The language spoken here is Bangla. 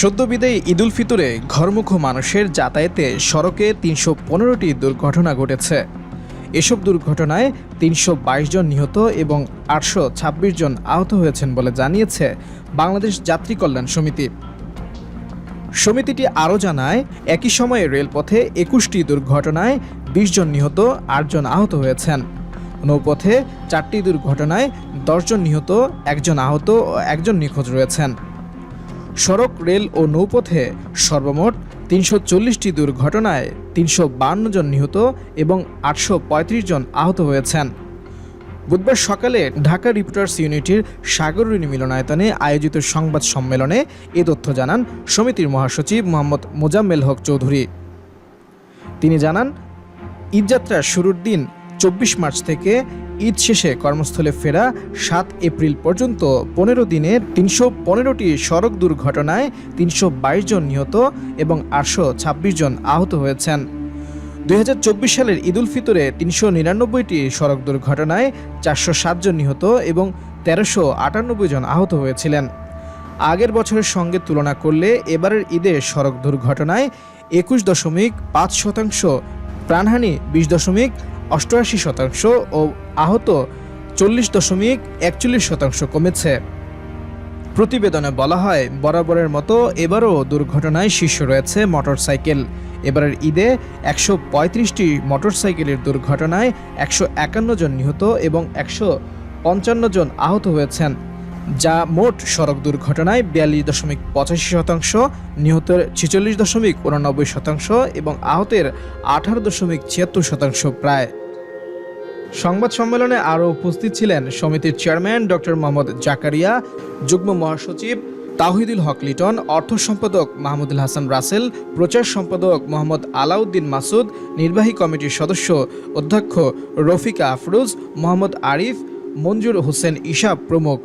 সদ্যবিদায়ী ঈদুল ফিতরে ঘরমুখ মানুষের যাতায়াতে সড়কে তিনশো পনেরোটি দুর্ঘটনা ঘটেছে। এসব দুর্ঘটনায় তিনশো বাইশ জন নিহত এবং আটশো ছাব্বিশ জন আহত হয়েছেন বলে জানিয়েছে বাংলাদেশ যাত্রী কল্যাণ সমিতি। সমিতিটি আরও জানায়, একই সময়ে রেলপথে একুশটি দুর্ঘটনায় বিশ জন নিহত আটজন আহত হয়েছেন। নৌপথে চারটি দুর্ঘটনায় দশজন নিহত, একজন আহত ও একজন নিখোঁজ রয়েছেন। সড়ক, রেল ও নৌপথে সর্বমোট তিনশো চল্লিশটি দুর্ঘটনায় তিনশো বান্ন জন নিহত এবং আটশো পঁয়ত্রিশ জন আহত হয়েছেন। বুধবার সকালে ঢাকা রিপোর্টার্স ইউনিটির সাগররুনি মিলনায়তনে আয়োজিত সংবাদ সম্মেলনে এ তথ্য জানান সমিতির মহাসচিব মোহাম্মদ মোজাম্মেল হক চৌধুরী। তিনি জানান, ঈদযাত্রার শুরুর দিন চব্বিশ মার্চ থেকে ঈদ শেষে কর্মস্থলে ফেরা সাত এপ্রিল পর্যন্ত পনেরো দিনে তিনশো পনেরোটি সড়ক দুর্ঘটনায় তিনশো বাইশ জন নিহত এবং আটশো ছাব্বিশ জন আহত হয়েছেন। দু হাজার চব্বিশ সালের ঈদুল ফিতরে তিনশো নিরানব্বইটি সড়ক দুর্ঘটনায় চারশো জন নিহত এবং তেরোশো আটানব্বই জন আহত হয়েছিলেন। আগের বছরের সঙ্গে তুলনা করলে এবারের ঈদে সড়ক দুর্ঘটনায় একুশ দশমিক পাঁচ শতাংশ, প্রাণহানি বিশ দশমিক অষ্টআশি শতাংশ ও আহত চল্লিশ দশমিক একচল্লিশ শতাংশ কমেছে। প্রতিবেদনে বলা হয়, বরাবরের মতো এবারও দুর্ঘটনায় শীর্ষ রয়েছে মোটরসাইকেল। এবারের ঈদে একশো পঁয়ত্রিশটি মোটরসাইকেলের দুর্ঘটনায় একশো একান্ন জন নিহত এবং একশো পঞ্চান্ন জন আহত হয়েছেন। যা মোট সড়ক দুর্ঘটনায় বিয়াল্লিশ দশমিক পঁচাশি শতাংশ, নিহতের ছেচল্লিশ দশমিক উনানব্বই শতাংশ এবং আহতের আঠারো দশমিক ছিয়াত্তর শতাংশ প্রায়। সংবাদ সম্মেলনে আরও উপস্থিত ছিলেন সমিতির চেয়ারম্যান ডক্টর মোহাম্মদ জাকারিয়া, যুগ্ম মহাসচিব তাহিদুল হক লিটন, অর্থ সম্পাদক মাহমুদুল হাসান রাসেল, প্রচার সম্পাদক মোহাম্মদ আলাউদ্দিন মাসুদ, নির্বাহী কমিটির সদস্য অধ্যক্ষ রফিকা আফরোজ, মোহাম্মদ আরিফ, মঞ্জুর হোসেন ইশাব প্রমুখ।